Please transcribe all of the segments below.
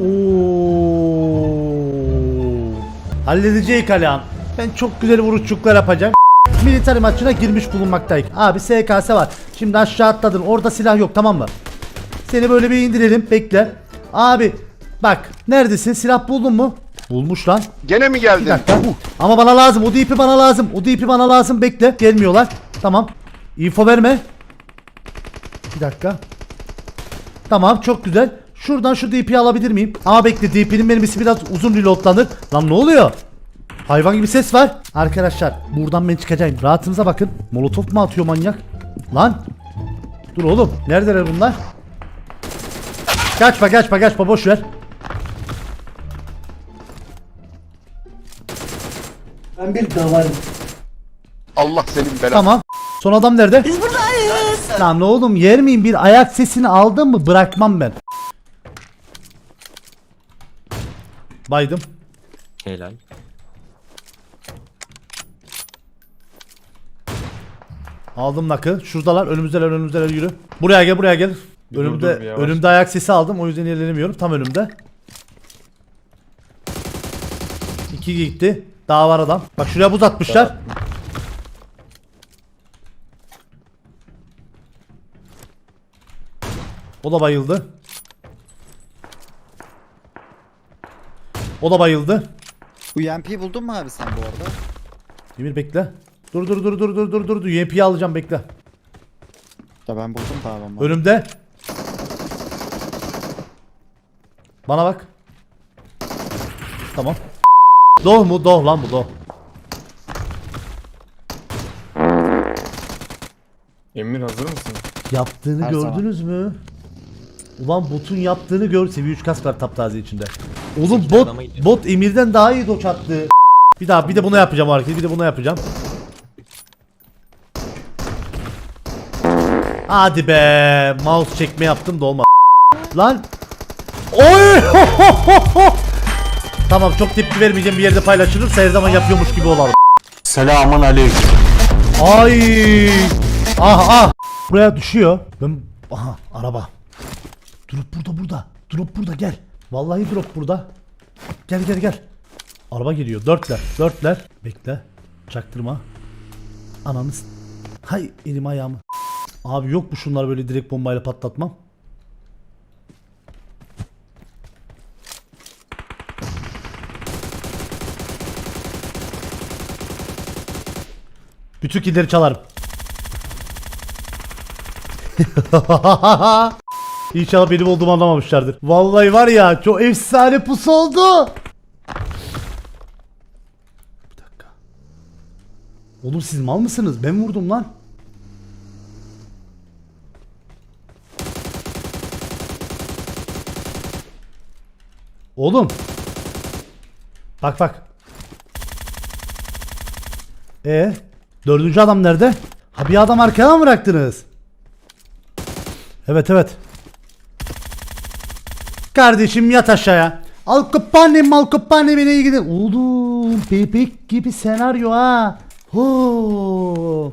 Oo. Halledeceğiz Alihan. Ben çok güzel vuruşçuklar yapacağım. Military maçına girmiş bulunmaktayız. Abi SKS var. Şimdi aşağı atladın. Orada silah yok tamam mı? Seni böyle bir indirelim. Bekle. Abi bak neredesin? Silah buldun mu? Bulmuş lan. Gene mi geldin? Bir dakika. Ama bana lazım. O DP bana lazım. O DP bana lazım. Bekle. Gelmiyorlar. Tamam. Info verme. Bir dakika. Tamam çok güzel. Şuradan şu DP'yi alabilir miyim? Ama bekle DP'nin mermisi biraz uzun reloadlanır. Lan ne oluyor? Hayvan gibi ses var. Arkadaşlar buradan ben çıkacağım. Rahatınıza bakın. Molotof mu atıyor manyak? Lan. Dur oğlum. Neredeler bunlar? Kaçma kaçma kaçma boş ver. Ben bir davarım. Allah senin belanı. Tamam. Son adam nerede? Biz buradayız. Lan oğlum yer miyim? Bir ayak sesini aldın mı bırakmam ben. Baydım. Helal. Aldım nakı. Şuradalar. Önümüzdeler önümüzdeler yürü. Buraya gel buraya gel. önümde dur önümde ayak sesi aldım. O yüzden ilerlemiyorum. Tam önümde. İki gitti. Daha var adam. Bak şuraya buz atmışlar. O da bayıldı. O da bayıldı. Bu UMP'yi buldun mu abi sen bu arada? Emir bekle. Dur dur dur dur dur dur dur. UMP'yi alacağım bekle. Ya ben buldum abi ama. Önümde. Bana bak. Tamam. Doh mu? Doh lan bu doh. Emir hazır mısın? Yaptığını Her gördünüz mü? Ulan botun yaptığını gör. Seviye 3 kas var taptaze içinde. Oğlum bot bot Emir'den daha iyi doç attı. Bir daha bir de bunu yapacağım hareketi. Bir de bunu yapacağım. Hadi be. Mouse çekme yaptım da olmadı. Lan. Oy! tamam çok tepki vermeyeceğim bir yerde paylaşılırsa her zaman yapıyormuş gibi olalım. Selamun aleyküm. Ay! Ah ah! Buraya düşüyor. Ben aha araba. Drop burada burada. Drop burada gel. Vallahi drop burada. Gel gel gel. Araba geliyor. Dörtler. Dörtler. Bekle. Çaktırma. Ananı s- Hay elim ayağımı. Abi yok mu şunlar böyle direkt bombayla patlatmam? Bütün killeri çalarım. İnşallah benim olduğumu anlamamışlardır. Vallahi var ya çok efsane pusu oldu. Bir dakika. Oğlum siz mal mısınız? Ben vurdum lan. Oğlum. Bak bak. E dördüncü adam nerede? Ha bir adam arkaya mı bıraktınız? Evet evet. Kardeşim yat aşağıya. Al kupani mal kupani beni iyi gidin. Oğlum bebek gibi senaryo ha. Ho.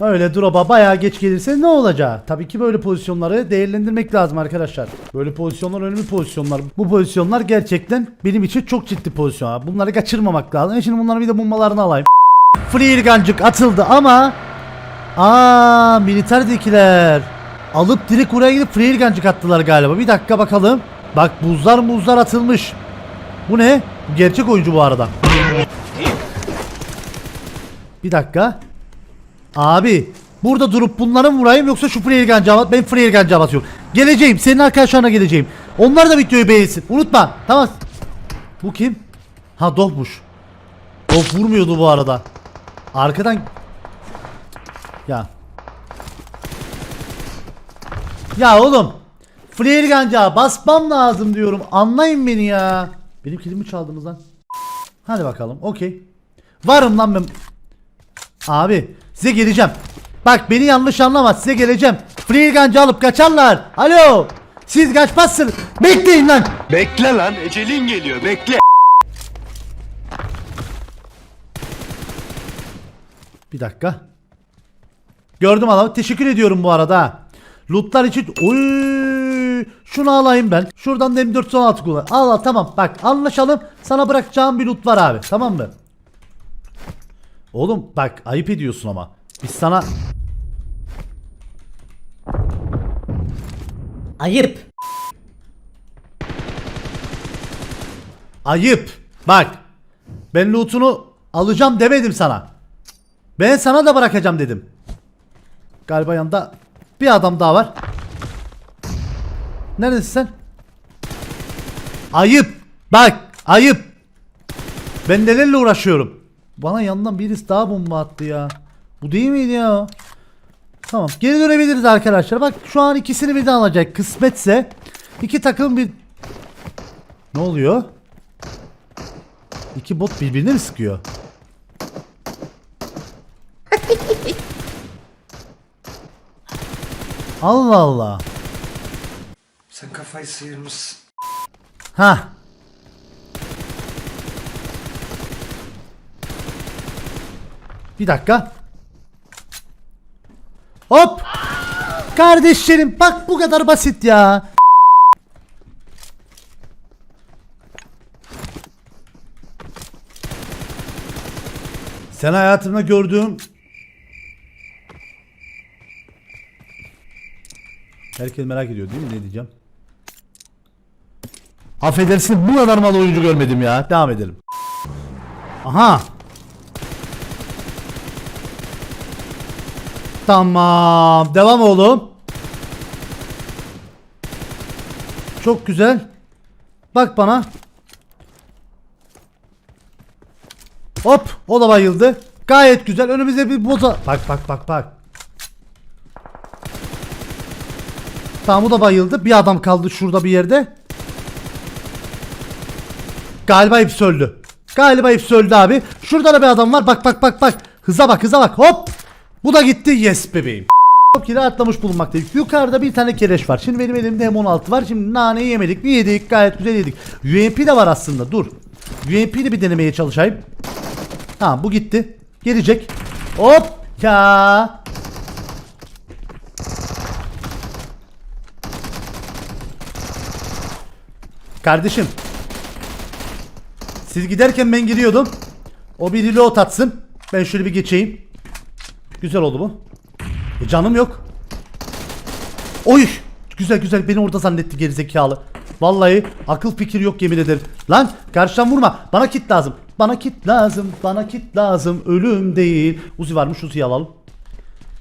Öyle drop'a bayağı geç gelirse ne olacak? Tabii ki böyle pozisyonları değerlendirmek lazım arkadaşlar. Böyle pozisyonlar önemli pozisyonlar. Bu pozisyonlar gerçekten benim için çok ciddi pozisyon. Bunları kaçırmamak lazım. E Şimdi bunların bir de bombalarını alayım. Free gancık atıldı ama Aa militerdekiler alıp direkt oraya gidip free gancık attılar galiba. Bir dakika bakalım. Bak buzlar buzlar atılmış. Bu ne? Gerçek oyuncu bu arada. Bir dakika. Abi burada durup bunları mı vurayım yoksa şu free gancı at. Ben free gancı atıyorum. Geleceğim. Senin arkadaşlarına geleceğim. Onlar da videoyu beğensin. Unutma. Tamam. Bu kim? Ha Dof'muş. Dof vurmuyordu bu arada. Arkadan ya. Ya oğlum. Flare ganca basmam lazım diyorum. Anlayın beni ya. Benim kilimi çaldınız lan. Hadi bakalım. Okey. Varım lan ben. Abi size geleceğim. Bak beni yanlış anlama size geleceğim. Flare ganca alıp kaçarlar. Alo. Siz kaçmazsınız. Bekleyin lan. Bekle lan ecelin geliyor bekle. Bir dakika. Gördüm adamı. Teşekkür ediyorum bu arada. Lootlar için. Oy! Şunu alayım ben. Şuradan da M416 kullan. Al al tamam bak anlaşalım. Sana bırakacağım bir loot var abi tamam mı? Oğlum bak ayıp ediyorsun ama. Biz sana... Ayıp. Ayıp. Bak. Ben loot'unu alacağım demedim sana. Ben sana da bırakacağım dedim. Galiba yanında bir adam daha var. Neredesin sen? Ayıp. Bak ayıp. Ben nelerle uğraşıyorum. Bana yandan birisi daha bomba attı ya. Bu değil miydi ya? Tamam. Geri dönebiliriz arkadaşlar. Bak şu an ikisini birden alacak. Kısmetse iki takım bir Ne oluyor? İki bot birbirine mi sıkıyor? Allah Allah. Sen kafayı sıyırmışsın. Ha. Bir dakika. Hop. Kardeşlerim bak bu kadar basit ya. Sen hayatımda gördüğüm Herkes merak ediyor değil mi ne diyeceğim? Affedersin bu kadar mal oyuncu görmedim ya. Devam edelim. Aha. Tamam. Devam oğlum. Çok güzel. Bak bana. Hop. O da bayıldı. Gayet güzel. Önümüzde bir boza. Bak bak bak bak. Tamam o da bayıldı. Bir adam kaldı şurada bir yerde. Galiba hepsi öldü. Galiba hepsi öldü abi. Şurada da bir adam var. Bak bak bak bak. Hıza bak hıza bak. Hop. Bu da gitti. Yes bebeğim. Çok kere atlamış bulunmaktayım. Yukarıda bir tane kereş var. Şimdi benim elimde M16 var. Şimdi naneyi yemedik mi yedik. Gayet güzel yedik. UMP de var aslında. Dur. UMP'yi de bir denemeye çalışayım. Tamam bu gitti. Gelecek. Hop. Ya. Kardeşim. Siz giderken ben giriyordum. O bir reload atsın. Ben şöyle bir geçeyim. Güzel oldu bu. E canım yok. Oy! Güzel güzel beni orada zannetti gerizekalı. Vallahi akıl fikir yok yemin ederim. Lan karşıdan vurma. Bana kit lazım. Bana kit lazım. Bana kit lazım. Ölüm değil. Uzi varmış Uzi'yi alalım.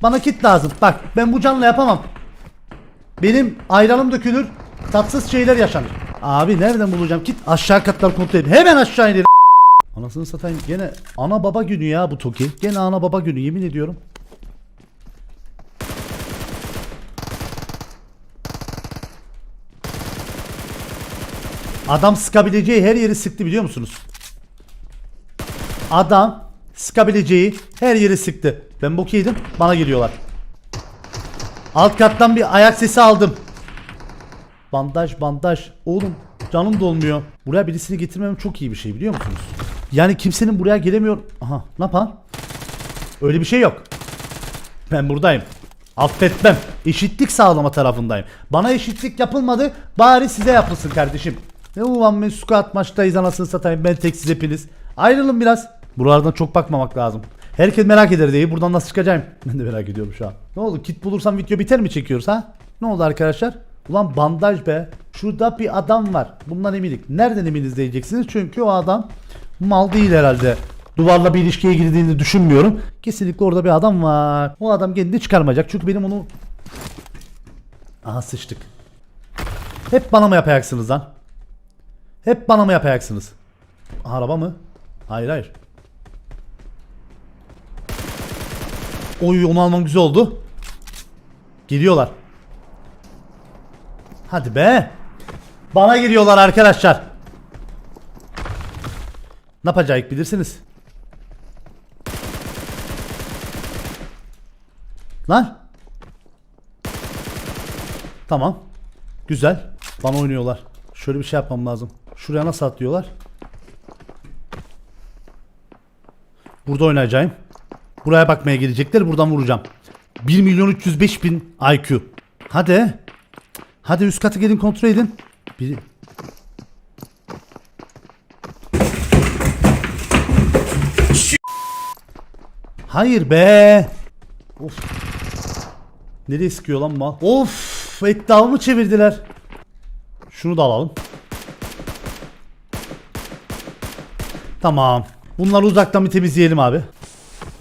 Bana kit lazım. Bak ben bu canla yapamam. Benim ayranım dökülür. Tatsız şeyler yaşanır. Abi nereden bulacağım kit? Aşağı katlar kontrol edin. Hemen aşağı inelim. Anasını satayım gene ana baba günü ya bu Toki. Gene ana baba günü yemin ediyorum. Adam sıkabileceği her yeri sıktı biliyor musunuz? Adam sıkabileceği her yeri sıktı. Ben bok yedim bana geliyorlar. Alt kattan bir ayak sesi aldım. Bandaj bandaj. Oğlum canım dolmuyor. Buraya birisini getirmem çok iyi bir şey biliyor musunuz? Yani kimsenin buraya gelemiyor. Aha ne yapan? Öyle bir şey yok. Ben buradayım. Affetmem. Eşitlik sağlama tarafındayım. Bana eşitlik yapılmadı. Bari size yapılsın kardeşim. Ne ulan ben squat maçtayız anasını satayım. Ben tek siz hepiniz. Ayrılın biraz. Buralardan çok bakmamak lazım. Herkes merak eder diye buradan nasıl çıkacağım? Ben de merak ediyorum şu an. Ne oldu? Kit bulursam video biter mi çekiyoruz ha? Ne oldu arkadaşlar? Ulan bandaj be. Şurada bir adam var. Bundan eminik. Nereden eminiz diyeceksiniz? Çünkü o adam mal değil herhalde. Duvarla bir ilişkiye girdiğini düşünmüyorum. Kesinlikle orada bir adam var. O adam kendini çıkarmayacak. Çünkü benim onu... Aha sıçtık. Hep bana mı yapacaksınız lan? Hep bana mı yapacaksınız? Araba mı? Hayır hayır. Oy onu almam güzel oldu. Geliyorlar. Hadi be. Bana geliyorlar arkadaşlar. Ne yapacağız bilirsiniz. Lan. Tamam. Güzel. Bana oynuyorlar. Şöyle bir şey yapmam lazım. Şuraya nasıl atlıyorlar? Burada oynayacağım. Buraya bakmaya gelecekler. Buradan vuracağım. 1 milyon 305 bin IQ. Hadi. Hadi üst katı gelin kontrol edin. Biri... Hayır be. Of. Nereye sıkıyor lan mal? Of, etrafımı çevirdiler. Şunu da alalım. Tamam. Bunları uzaktan bir temizleyelim abi.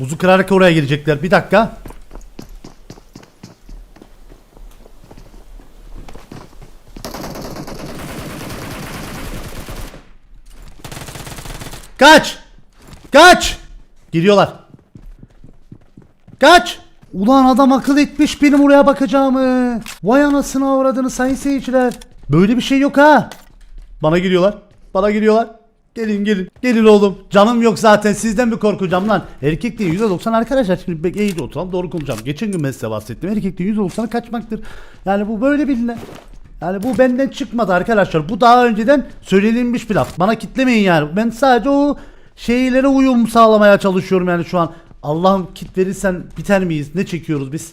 Buzu kırarak oraya gelecekler. Bir dakika. Kaç! Kaç! Giriyorlar. Kaç! Ulan adam akıl etmiş benim oraya bakacağımı. Vay anasını avradını sayın seyirciler. Böyle bir şey yok ha. Bana giriyorlar. Bana giriyorlar. Gelin gelin. Gelin oğlum. Canım yok zaten sizden mi korkacağım lan? Erkekliğin %90 arkadaşlar. Şimdi eğri oturalım doğru konuşacağım. Geçen gün ben size bahsettim. Erkekliğin %90'ı kaçmaktır. Yani bu böyle bilinen. Yani bu benden çıkmadı arkadaşlar. Bu daha önceden söylenilmiş bir laf. Bana kitlemeyin yani. Ben sadece o şeylere uyum sağlamaya çalışıyorum yani şu an. Allah'ım kit verirsen biter miyiz? Ne çekiyoruz biz?